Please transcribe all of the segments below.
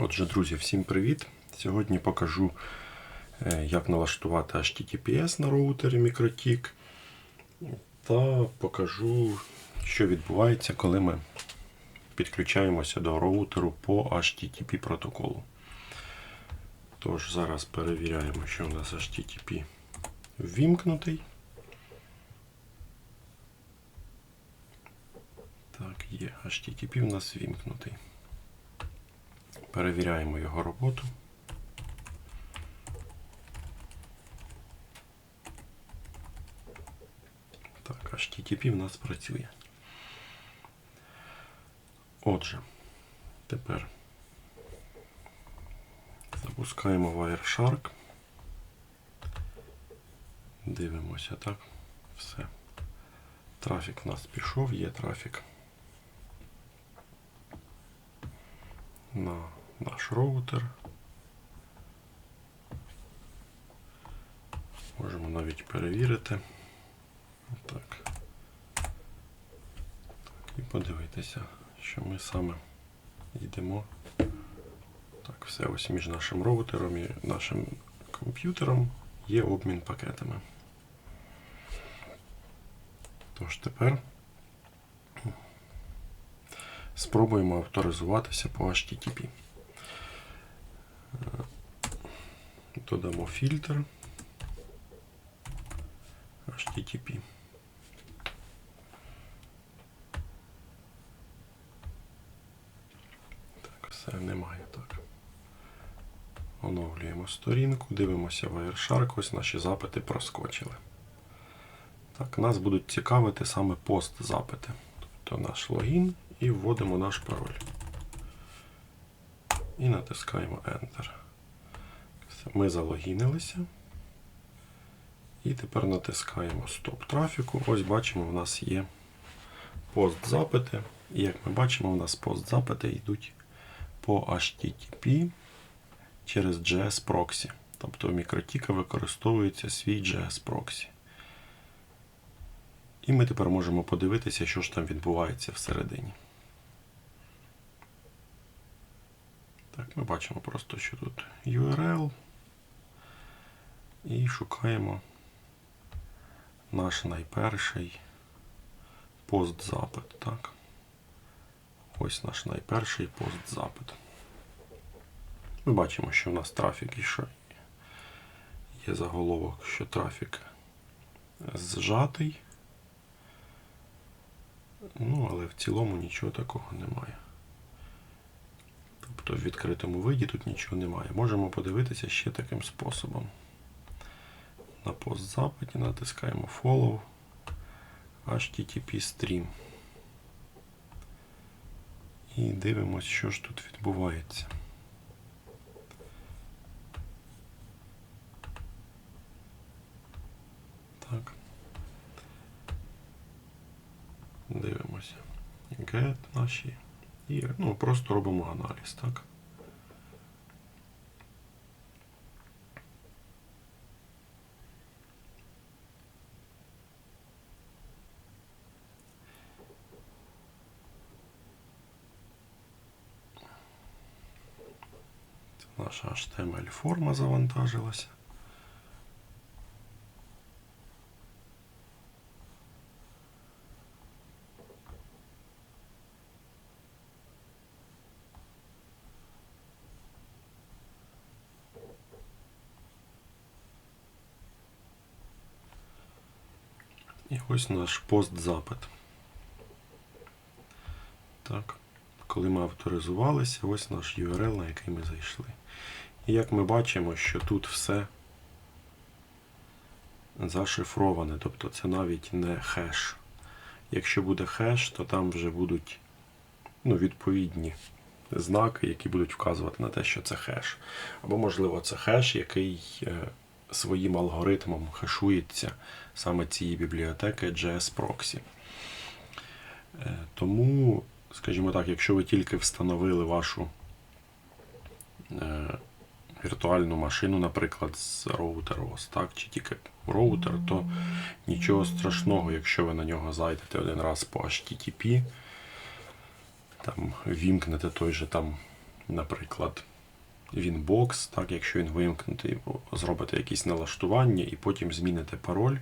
Отже, друзі, всім привіт! Сьогодні покажу, е, як налаштувати HTTPS на роутері MikroTik та покажу, що відбувається, коли ми підключаємося до роутеру по HTTP протоколу. Тож, зараз перевіряємо, що у нас HTTP ввімкнутий. Так, є HTTP у нас ввімкнутий. Перевіряємо його роботу. Так, HTTP в нас працює. Отже, тепер запускаємо Wireshark. Дивимося, так, все. Трафік в нас пішов, є трафік на наш роутер. Можемо навіть перевірити. Так. І подивитися, що ми саме йдемо. Так, все ось між нашим роутером і нашим комп'ютером є обмін пакетами. Тож тепер спробуємо авторизуватися по HTTP. Додамо фільтр HTTP. Так, все немає так. Оновлюємо сторінку, дивимося Wireshark, ось наші запити проскочили. Так, нас будуть цікавити саме пост-запити. Тобто наш логін і вводимо наш пароль. І натискаємо Enter. Ми залогінилися. І тепер натискаємо Стоп трафіку. Ось бачимо, у нас є пост-запити. І як ми бачимо, у нас пост-запити йдуть по HTTP через JS Proxy. Тобто мікротіка використовується свій JS Proxy. І ми тепер можемо подивитися, що ж там відбувається всередині. Так, ми бачимо просто, що тут URL. І шукаємо наш найперший постзапит. Так. Ось наш найперший постзапит. Ми бачимо, що в нас трафік і що є заголовок, що трафік зжатий. Ну, але в цілому нічого такого немає. Тобто в відкритому виді тут нічого немає. Можемо подивитися ще таким способом. На постзапиті натискаємо Follow HTTP Stream. І дивимося, що ж тут відбувається. Так. Дивимося. Get наші. І ну, просто робимо аналіз, так? HTML форма завантажилася. І ось наш постзапит. Так. Коли ми авторизувалися, ось наш URL, на який ми зайшли. І як ми бачимо, що тут все зашифроване, тобто це навіть не хеш. Якщо буде хеш, то там вже будуть ну, відповідні знаки, які будуть вказувати на те, що це хеш. Або, можливо, це хеш, який е, своїм алгоритмом хешується саме цієї бібліотеки JS Proxy. Е, Тому, скажімо так, якщо ви тільки встановили вашу е, віртуальну машину, наприклад, з роутеру, ось так, чи тільки роутер, то нічого страшного, якщо ви на нього зайдете один раз по HTTP, там вімкнете той же там, наприклад, він так, якщо він вимкнутий, зробите якісь налаштування і потім зміните пароль,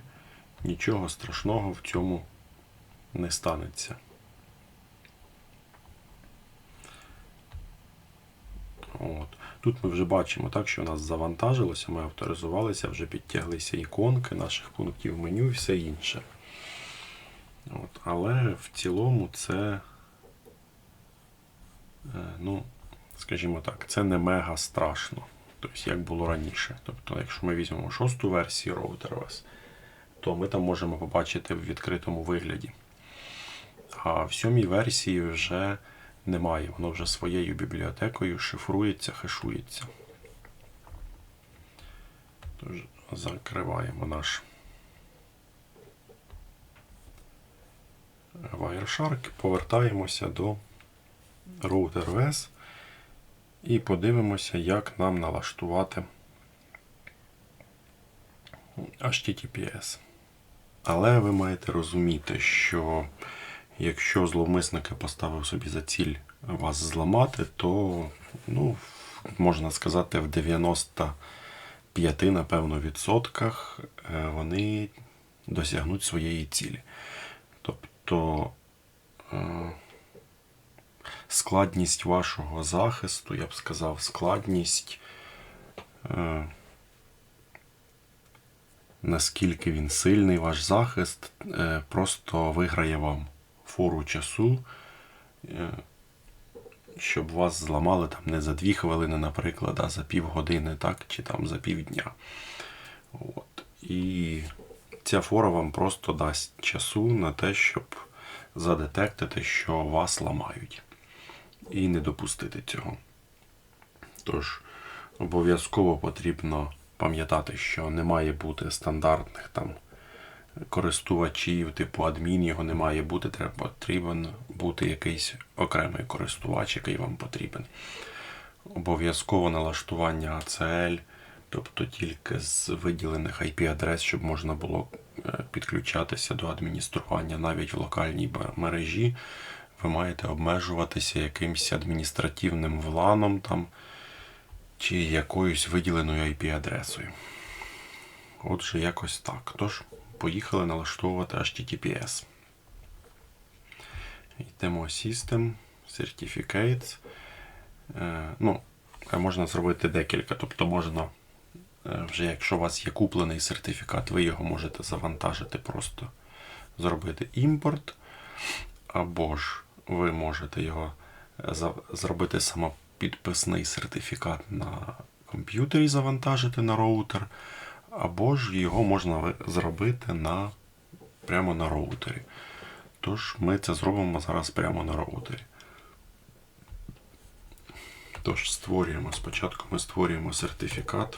нічого страшного в цьому не станеться. От. Тут ми вже бачимо, так, що у нас завантажилося, ми авторизувалися, вже підтяглися іконки наших пунктів меню і все інше. От. Але в цілому це, е, ну, скажімо так, це не мега страшно. Тобто, як було раніше. Тобто, якщо ми візьмемо шосту версію RouterOS, то ми там можемо побачити в відкритому вигляді. А в сьомій версії вже немає. Воно вже своєю бібліотекою шифрується, хешується. Тож закриваємо наш Wireshark, повертаємося до RouterOS і подивимося, як нам налаштувати HTTPS. Але ви маєте розуміти, що якщо зловмисник поставив собі за ціль вас зламати, то, ну, можна сказати, в 95, напевно, відсотках е, вони досягнуть своєї цілі. Тобто е, складність вашого захисту, я б сказав, складність, е, наскільки він сильний, ваш захист, просто виграє вам фору часу, щоб вас зламали там не за дві хвилини, наприклад, а за півгодини, так, чи там за півдня. От. І ця фора вам просто дасть часу на те, щоб задетектити, що вас ламають. І не допустити цього. Тож, обов'язково потрібно пам'ятати, що не має бути стандартних там користувачів, типу адмін, його не має бути, треба потрібен бути якийсь окремий користувач, який вам потрібен. Обов'язково налаштування ACL, тобто тільки з виділених IP-адрес, щоб можна було е, підключатися до адміністрування навіть в локальній мережі. Ви маєте обмежуватися якимось адміністративним вланом там, чи якоюсь виділеною IP-адресою. Отже, якось так. Тож, поїхали налаштовувати HTTPS. Йдемо System, Certificates. Е, ну, Можна зробити декілька. Тобто можна, е, вже якщо у вас є куплений сертифікат, ви його можете завантажити, просто зробити імпорт. Або ж ви можете його е, зробити самопідписний сертифікат на комп'ютері, завантажити на роутер або ж його можна зробити на, прямо на роутері. Тож ми це зробимо зараз прямо на роутері. Тож, створюємо спочатку ми створюємо сертифікат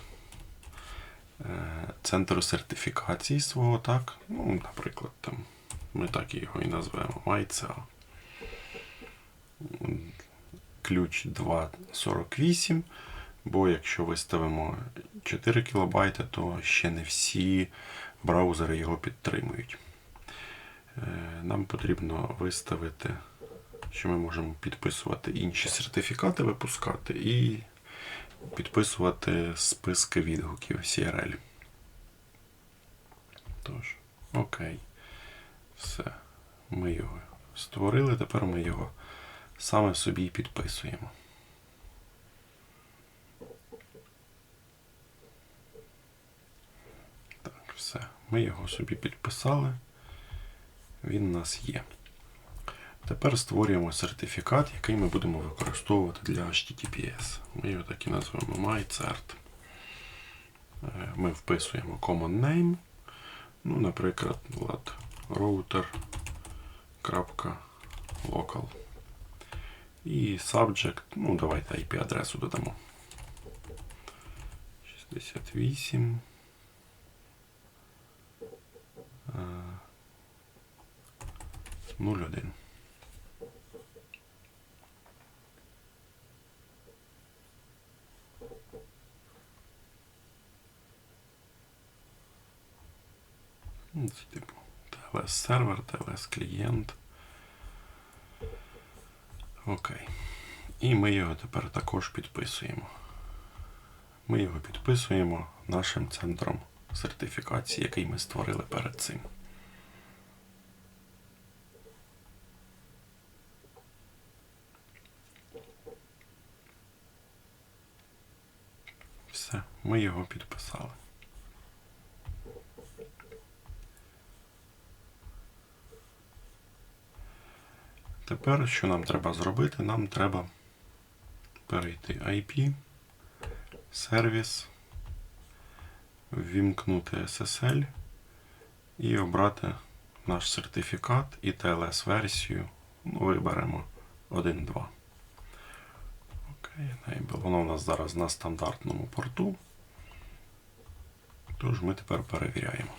е, центру сертифікації свого, так? Ну, Наприклад, там, ми так його і назвемо MyCA. Ключ 248. Бо якщо виставимо 4 кБ, то ще не всі браузери його підтримують. Е, нам потрібно виставити, що ми можемо підписувати інші сертифікати, випускати і підписувати списки відгуків CRL. Тож, окей. Все. Ми його створили, тепер ми його саме собі підписуємо. Все, ми його собі підписали. Він у нас є. Тепер створюємо сертифікат, який ми будемо використовувати для HTTPS. Ми його так і назвемо MyCert. Е, ми вписуємо common name. Ну, Наприклад, router.local. І subject, ну, давайте IP-адресу додамо. 68. 0,1. Ну, це типу TLS сервер, TLS клієнт. Окей. І ми його тепер також підписуємо. ми його підписуємо нашим центром сертифікації, який ми створили перед цим. Все, ми його підписали. Тепер, що нам треба зробити? Нам треба перейти IP, сервіс, ввімкнути SSL і обрати наш сертифікат і TLS-версію. Ну, виберемо 1.2. Окей. Воно у нас зараз на стандартному порту. Тож ми тепер перевіряємо.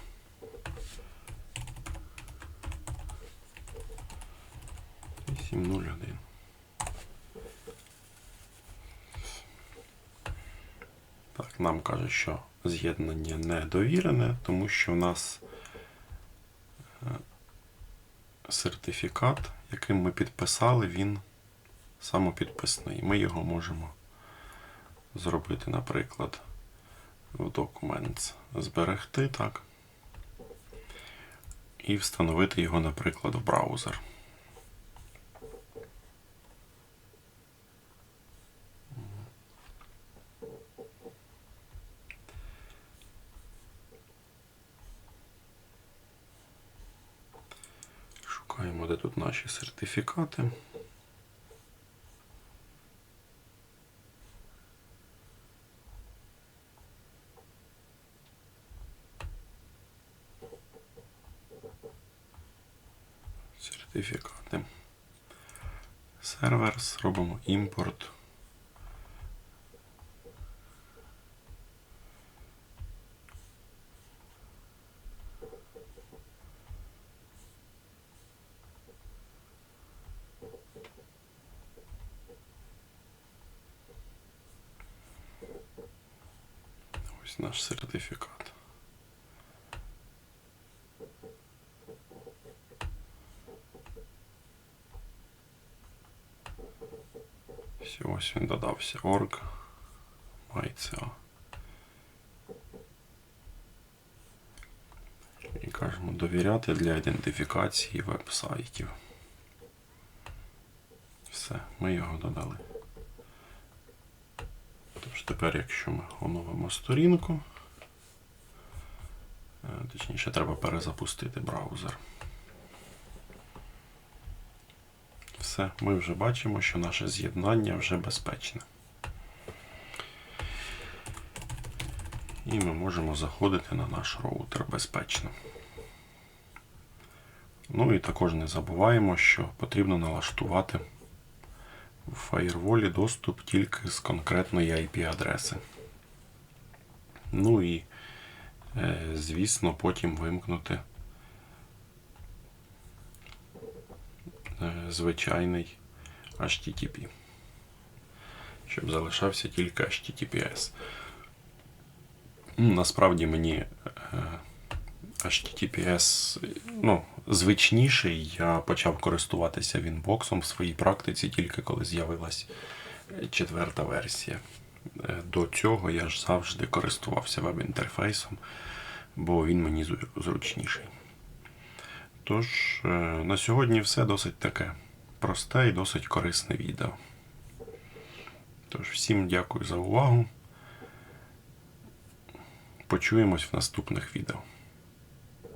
Нуль один. Так, нам каже, що з'єднання недовірене, тому що в нас е, сертифікат, яким ми підписали, він самопідписний. Ми його можемо зробити, наприклад, в Documents зберегти, так. І встановити його, наприклад, в браузер. Де тут наші сертифікати. Сертифікати. Серверс, робимо імпорт. Ось наш сертифікат. Все, ось він додався. Org. MyCA. І кажемо довіряти для ідентифікації веб-сайтів. Все, ми його додали. Тож тепер, якщо ми оновимо сторінку, е, точніше, треба перезапустити браузер. Все, ми вже бачимо, що наше з'єднання вже безпечне. І ми можемо заходити на наш роутер безпечно. Ну і також не забуваємо, що потрібно налаштувати в фаєрволі доступ тільки з конкретної IP-адреси. Ну і, е, звісно, потім вимкнути звичайний HTTP, щоб залишався тільки HTTPS. Ну, Насправді мені е, HTTPS ну, звичніший. Я почав користуватися Вінбоксом в своїй практиці тільки коли з'явилась четверта версія. Е, До цього я ж завжди користувався веб-інтерфейсом, бо він мені зручніший. Тож, е, на сьогодні все досить таке просте і досить корисне відео. Тож, всім дякую за увагу. Почуємось в наступних відео.